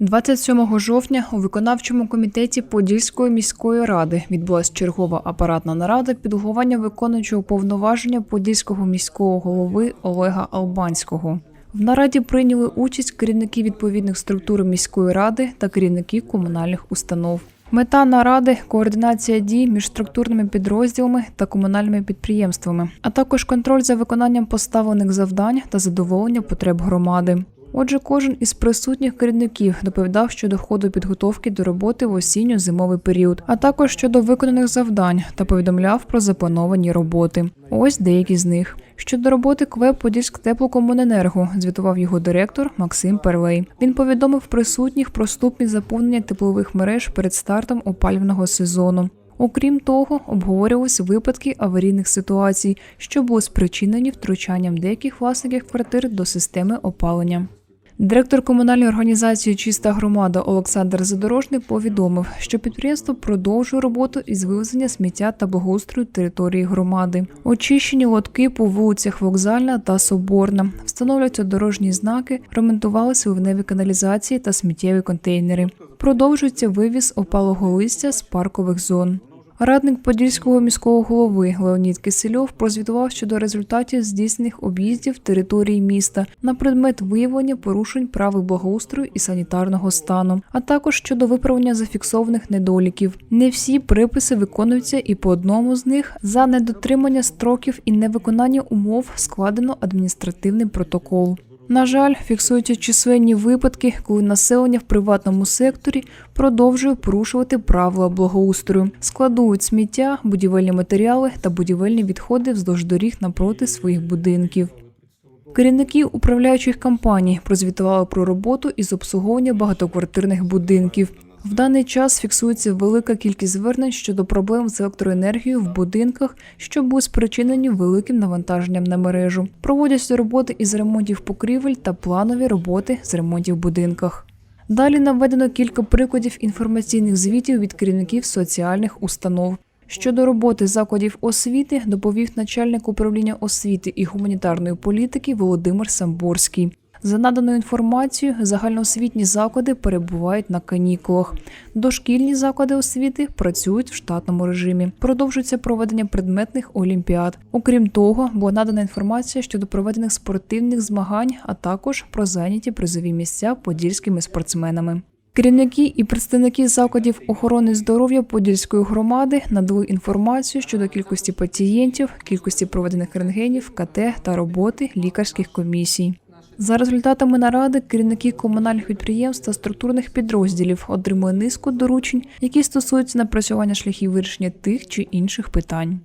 27 жовтня у виконавчому комітеті Подільської міської ради відбулася чергова апаратна нарада під головуванням виконуючого повноваження Подільського міського голови Олега Албанського. В нараді прийняли участь керівники відповідних структур міської ради та керівники комунальних установ. Мета наради координація дій між структурними підрозділами та комунальними підприємствами, а також контроль за виконанням поставлених завдань та задоволення потреб громади. Отже, кожен із присутніх керівників доповідав щодо ходу підготовки до роботи в осінньо-зимовий період, а також щодо виконаних завдань та повідомляв про заплановані роботи. Ось деякі з них. Щодо роботи КВЕП Подільськ теплокомуненерго звітував його директор Максим Перлей. Він повідомив присутніх про ступінь заповнення теплових мереж перед стартом опалювального сезону. Окрім того, обговорювалися випадки аварійних ситуацій, що були спричинені втручанням деяких власників квартир до системи опалення. Директор комунальної організації Чиста громада Олександр Задорожний повідомив, що підприємство продовжує роботу із вивезення сміття та благоустрою території громади. Очищені лотки по вулицях Вокзальна та Соборна, встановлюються дорожні знаки, ремонтувалися ливневі каналізації та сміттєві контейнери. Продовжується вивіз опалого листя з паркових зон. Радник Подільського міського голови Леонід Кисельов прозвітував щодо результатів здійснених об'їздів території міста на предмет виявлення порушень правил благоустрою і санітарного стану, а також щодо виправлення зафіксованих недоліків. Не всі приписи виконуються, і по одному з них за недотримання строків і невиконання умов складено адміністративний протокол. На жаль, фіксуються численні випадки, коли населення в приватному секторі продовжує порушувати правила благоустрою, складують сміття, будівельні матеріали та будівельні відходи вздовж доріг напроти своїх будинків. Керівники управляючих компаній прозвітували про роботу із обслуговування багатоквартирних будинків. В даний час фіксується велика кількість звернень щодо проблем з електроенергією в будинках, що були спричинені великим навантаженням на мережу. Проводяться роботи із ремонтів покрівель та планові роботи з ремонтів в будинках. Далі наведено кілька прикладів інформаційних звітів від керівників соціальних установ. Щодо роботи закладів освіти доповів начальник управління освіти і гуманітарної політики Володимир Самборський. За наданою інформацією, загальноосвітні заклади перебувають на канікулах. Дошкільні заклади освіти працюють в штатному режимі. Продовжується проведення предметних олімпіад. Окрім того, була надана інформація щодо проведених спортивних змагань, а також про зайняті призові місця подільськими спортсменами. Керівники і представники закладів охорони здоров'я Подільської громади надали інформацію щодо кількості пацієнтів, кількості проведених рентгенів, КТ та роботи лікарських комісій. За результатами наради керівники комунальних підприємств та структурних підрозділів отримує низку доручень, які стосуються напрацювання шляхів вирішення тих чи інших питань.